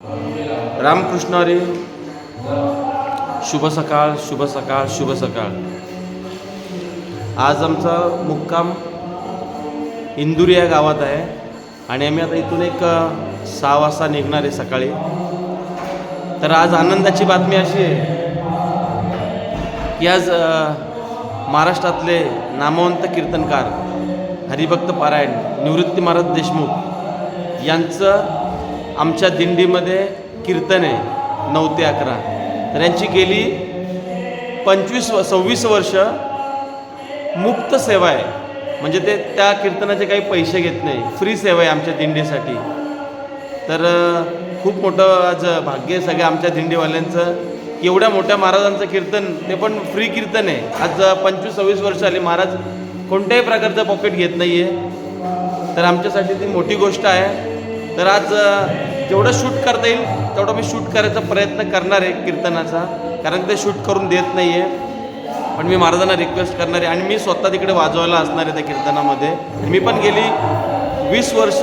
रामकृष्ण रे शुभ सकाळ शुभ सकाळ शुभ सकाळ. आज आमचा मुक्काम इंदुरी या गावात आहे. आणि आम्ही आता इथून एक सहा वाजता निघणार आहे सकाळी. तर आज आनंदाची बातमी अशी आहे की आज महाराष्ट्रातले नामवंत कीर्तनकार हरिभक्त पारायण निवृत्ती महाराज देशमुख यांचं आमच्या दिंडीमध्ये कीर्तन आहे नऊ ते अकरा. तर यांची गेली पंचवीस व सव्वीस वर्ष मुक्त सेवा आहे. म्हणजे ते त्या कीर्तनाचे काही पैसे घेत नाही. फ्री सेवा आहे आमच्या दिंडीसाठी. तर खूप मोठं आज भाग्य आहे सगळ्या आमच्या दिंडीवाल्यांचं. की एवढ्या मोठ्या महाराजांचं कीर्तन ते पण फ्री कीर्तन आहे. आज पंचवीस सव्वीस वर्ष आली. महाराज कोणत्याही प्रकारचं पॉकेट घेत नाही आहे तर आमच्यासाठी ती मोठी गोष्ट आहे. तर आज जेवढं शूट करता येईल तेवढं मी शूट करायचा प्रयत्न करणार आहे कीर्तनाचा. कारण ते शूट करून देत नाही आहे पण मी महाराजांना रिक्वेस्ट करणार आहे आणि मी स्वतः तिकडे वाजवायला असणार आहे त्या कीर्तनामध्ये. मी पण गेली वीस वर्ष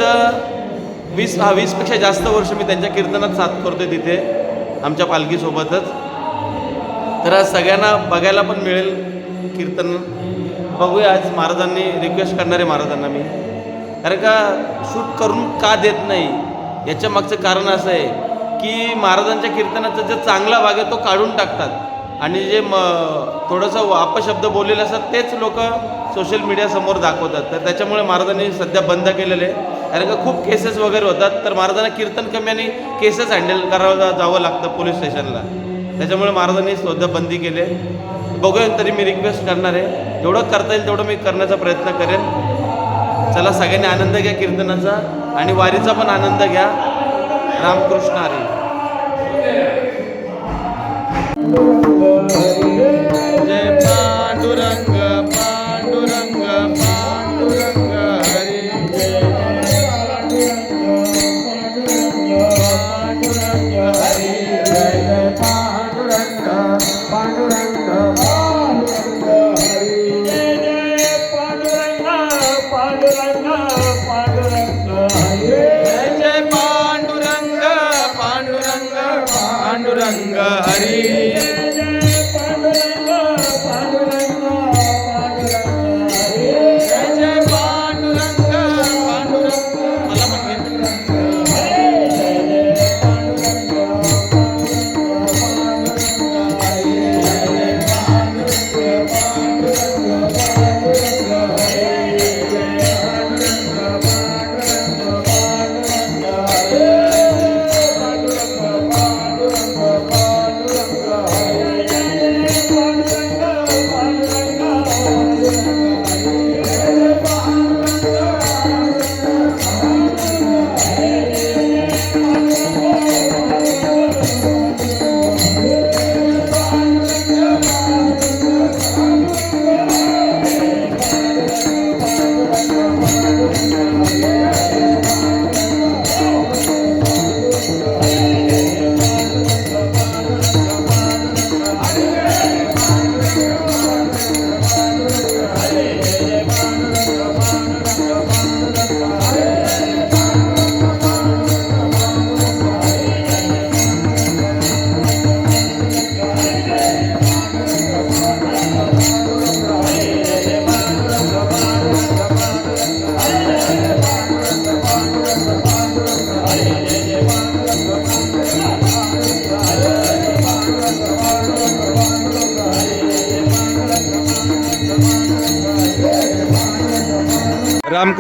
वीस हा वीसपेक्षा जास्त वर्ष मी त्यांच्या कीर्तनात साथ करतोय तिथे आमच्या पालखीसोबतच तर आज सगळ्यांना बघायला पण मिळेल कीर्तन. बघूया आज महाराजांनी रिक्वेस्ट करणार आहे महाराजांना मी. कारण का शूट करून का देत नाही? याच्या मागचं कारण असं आहे की महाराजांच्या कीर्तनाचा जो चांगला भाग आहे तो काढून टाकतात. आणि जे म थोडंसं अपशब्द बोललेले असतात तेच लोक सोशल मीडियासमोर दाखवतात. तर त्याच्यामुळे महाराजांनी सध्या बंद केलेले आहे. कारण का खूप केसेस वगैरे होतात तर महाराजांना कीर्तन कमी आणि केसेस हँडल करावं जावं लागतं पोलीस स्टेशनला त्याच्यामुळे महाराजांनी सध्या बंदी केले बघूया तरी मी रिक्वेस्ट करणार आहे. जेवढं करता येईल तेवढं मी करण्याचा प्रयत्न करेन. चला सगळ्यांनी आनंद घ्या कीर्तनाचा आणि वारीचा पण आनंद घ्या. रामकृष्ण हरी. जय पांडुरंग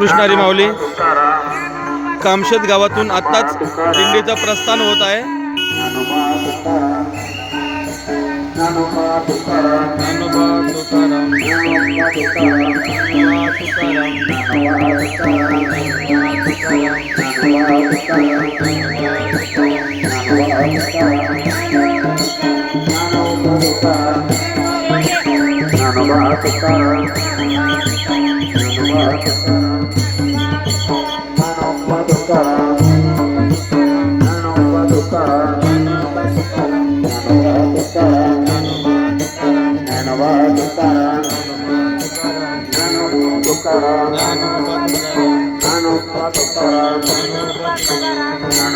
रामकृष्ण हरी माऊली कामशेत गावातून आत्ताच दिंडीचं प्रस्थान होत आहे तुकाराम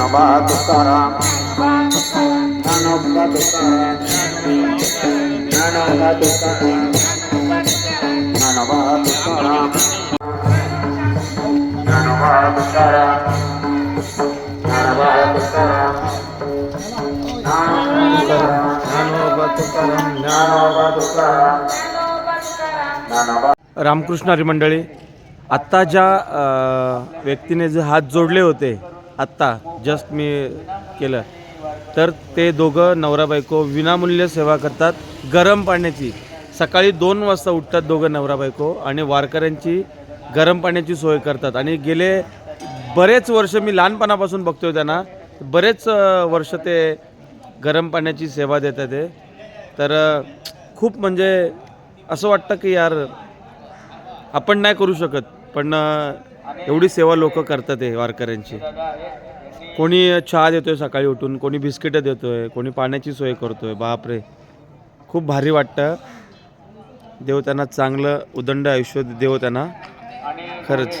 ज्ञानोबा तुकाराम ज्ञानोबा तुकाराम ज्ञानोबा तुकाराम ज्ञानोबा तुकाराम ज्ञानोबा तुकाराम ज्ञानोबा तुकाराम ज्ञानोबा तुकाराम ज्ञानोबा तुकाराम ज्ञानोबा रामकृष्ण हरी मंडळी आत्ता ज्या व्यक्तीने जे हात जोडले होते आत्ता जस्ट मी केलं. तर ते दोघं नवरा बायको विनामूल्य सेवा करतात गरम पाण्याची. सकाळी दोन वाजता उठतात दोघं नवरा बायको आणि वारकऱ्यांची गरम पाण्याची सोय करतात. आणि गेले बरेच वर्ष मी लहानपणापासून बघतोय त्यांना बरेच वर्ष ते गरम पाण्याची सेवा देतात ते. तर खूप म्हणजे असं वाटतं की यार आपण नाही करू शकत पण एवढी सेवा लोक करतात हे वारकऱ्यांची कोणी चहा देतोय सकाळी उठून कोणी बिस्किटं देतोय कोणी पाण्याची सोय करतोय बापरे खूप भारी वाटतं देव त्यांना चांगलं उदंड आयुष्य देव त्यांना खरंच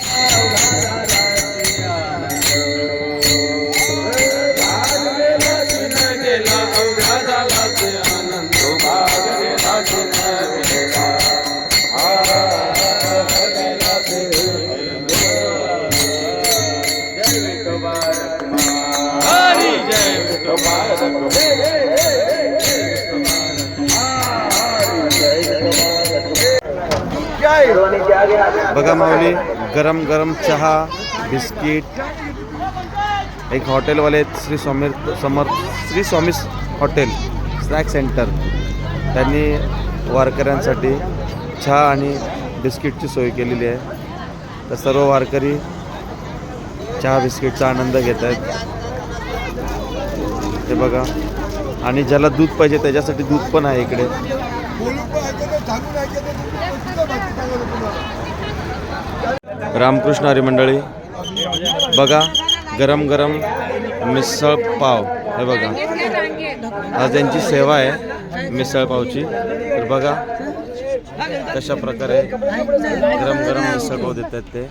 बघा माऊली गरम गरम चहा बिस्किट. एक हॉटेलवाले Shri Swami Samarth Shri Swami hotel snack centre. त्यांनी वारकऱ्यांसाठी चहा आणि बिस्किटची सोय केलेली आहे. तर सर्व वारकरी चहा बिस्किटचा आनंद घेत आहेत ते बघा. आणि ज्याला दूध पाहिजे त्याच्यासाठी दूध पण आहे इकडे. रामकृष्ण हरी मंडळी बघा गरम गरम मिसळ पाव. हे बघा. आज त्यांची सेवा आहे मिसळ पावची तर बघा कशा प्रकारे गरम गरम मिसळ पाव देतात ते.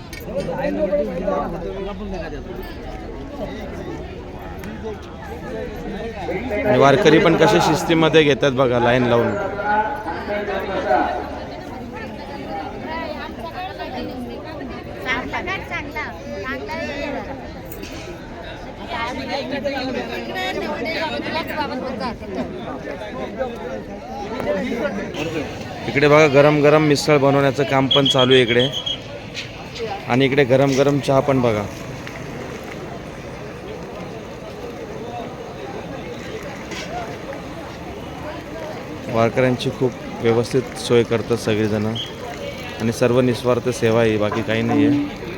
आणि वारकरी पण कसे शिस्तीमध्ये घेतात बघा लाईन लावून. इकडे बघा गरम गरम मिसळ बनवण्याचं काम पण चालू आहे इकडे. आणि इकडे गरम गरम चहा पण बघा. वारकऱ्यांची खूप व्यवस्थित सोय करतात सगळेजण. आणि सर्व निस्वार्थ सेवा आहे बाकी काही नाही आहे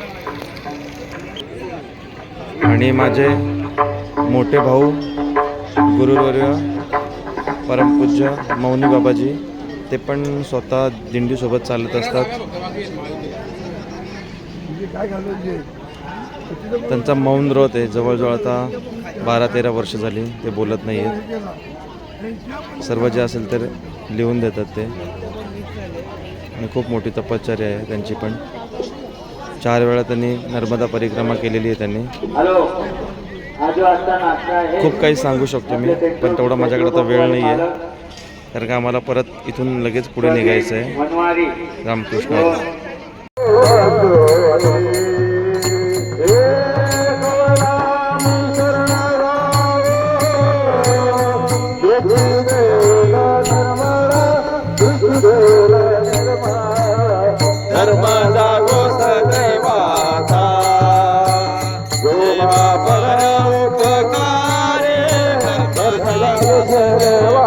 आणि माझे मोठे भाऊ गुरुवर्य परमपूज्य मौनी बाबाजी ते पण स्वतः दिंडीसोबत चालत असतात. त्यांचा मौन रोत आहे. जवळजवळ आता बारा तेरा वर्ष झाली ते बोलत नाही आहेत सर्व जे असेल तर लिहून देतात ते. आणि खूप मोठी तपश्चर्या आहे त्यांची पण. चार वेळा त्यांनी नर्मदा परिक्रमा केलेली आहे त्यांनी. खूप काही सांगू शकतो मी पण तेवढा माझ्याकडे आता वेळ नाही आहे कारण का आम्हाला परत इथून लगेच पुढे निघायचं आहे रामकृष्ण. Deus, ela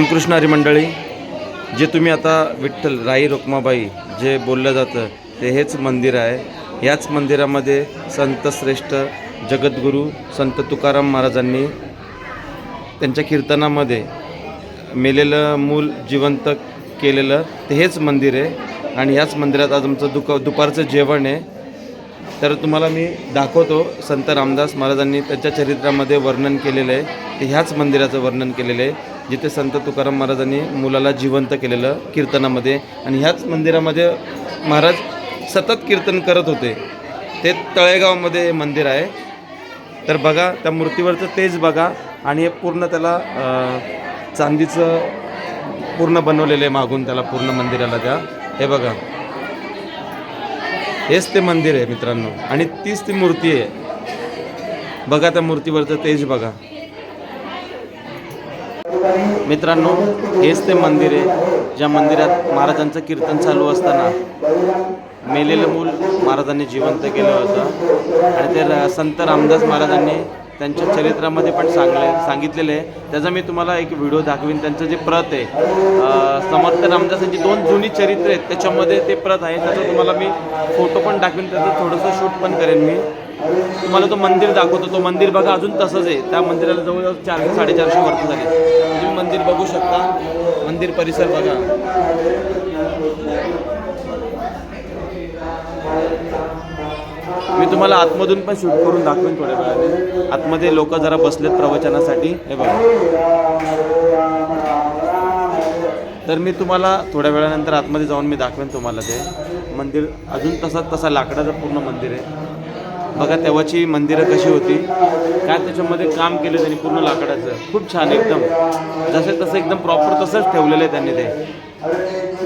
रामकृष्ण हरी मंडळी जे तुम्ही आता विठ्ठल राई रुक्माबाई जे बोललं जातं ते हेच मंदिर आहे. याच मंदिरामध्ये संत श्रेष्ठ जगद्गुरू संत तुकाराम महाराजांनी त्यांच्या कीर्तनामध्ये मेलेलं मूल जिवंत केलेलं ते हेच मंदिर आहे. आणि ह्याच मंदिरात आज आमचं दुक दुपारचं जेवण आहे. तर तुम्हाला मी दाखवतो संत रामदास महाराजांनी त्यांच्या चरित्रामध्ये वर्णन केलेलं आहे. ते ह्याच मंदिराचं वर्णन केलेलं आहे. जिथे संत तुकाराम महाराजांनी मुलाला जिवंत केलेलं कीर्तनामध्ये आणि ह्याच मंदिरामध्ये महाराज सतत कीर्तन करत होते. ते तळेगावमध्ये हे मंदिर आहे. तर बघा त्या मूर्तीवरचं तेज बघा आणि हे पूर्ण त्याला चांदीचं पूर्ण बनवलेलं आहे मागून त्याला पूर्ण मंदिराला त्या. हे बघा. हेच ते मंदिर आहे मित्रांनो. आणि तीच ती मूर्ती आहे. बघा त्या मूर्तीवरचं तेज बघा. मित्रांनो हेच ते मंदिर आहे ज्या मंदिरात महाराजांचं कीर्तन चालू असताना मेलेलं मूल महाराजांनी जिवंत केलं होतं. आणि ते संत रामदास महाराजांनी त्यांच्या चरित्रामध्ये पण सांगले सांगितलेलं आहे. त्याचा मी तुम्हाला एक व्हिडिओ दाखवीन. त्यांचं जे प्रत आहे समर्थ रामदासांची दोन जुनी चरित्र आहेत. त्याच्यामध्ये ते प्रत आहे. त्याचं तुम्हाला मी फोटो पण दाखवीन. त्याचं थोडंसं शूट पण करेन मी. तुम्हाला तो मंदिर दाखवतो. तो मंदिर बघा अजून तसंच आहे. त्या मंदिराला जवळजवळ चारशे साडेचारशे वर्ष झाले तुम्ही मंदिर बघू शकता. मंदिर परिसर बघा. मी तुम्हाला आतमधून पण शूट करून दाखवेन थोड्या वेळाने. आतमध्ये लोक जरा बसलेत प्रवचनासाठी. हे बघा. तर मी तुम्हाला थोड्या वेळानंतर आतमध्ये जाऊन मी दाखवेन तुम्हाला ते. मंदिर अजून तसा तसा लाकडाचं पूर्ण मंदिर आहे. बघा तेव्हाची मंदिरं कशी होती. काय त्याच्यामध्ये काम केलं त्यांनी पूर्ण लाकडाचं. खूप छान एकदम. जसे तसं एकदम प्रॉपर तसंच ठेवलेलं आहे त्यांनी ते.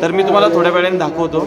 तर मी तुम्हाला थोड्या वेळाने दाखवतो.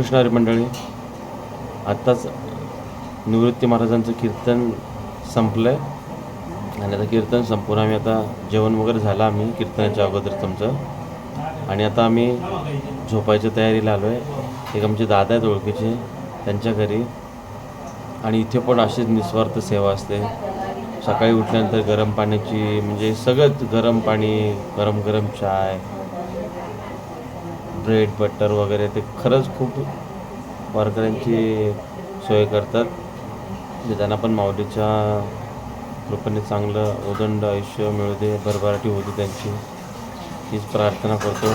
कृष्णारी हरी मंडळी आत्ताच निवृत्ती महाराजांचं कीर्तन संपलं आहे आणि आता कीर्तन संपून आम्ही आता जेवण वगैरे झालं आम्ही कीर्तनाच्या अगोदर तुमचं. आणि आता आम्ही झोपायच्या तयारीला आलो आहे एक आमचे दादा आहेत ओळखीचे त्यांच्या घरी. आणि इथे पण अशीच निस्वार्थ सेवा असते. सकाळी उठल्यानंतर गरम पाण्याची म्हणजे सगळंच गरम पाणी गरम गरम चाय ब्रेड बटर वगैरे ते खरंच खूप वारकऱ्यांची सोय करतात. म्हणजे त्यांना पण माऊलीच्या कृपेने चांगलं उदंड आयुष्य मिळू दे भरभराटी होती त्यांची. हीच प्रार्थना करतो.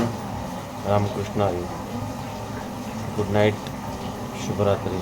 रामकृष्ण आई. Good night. शुभरात्री.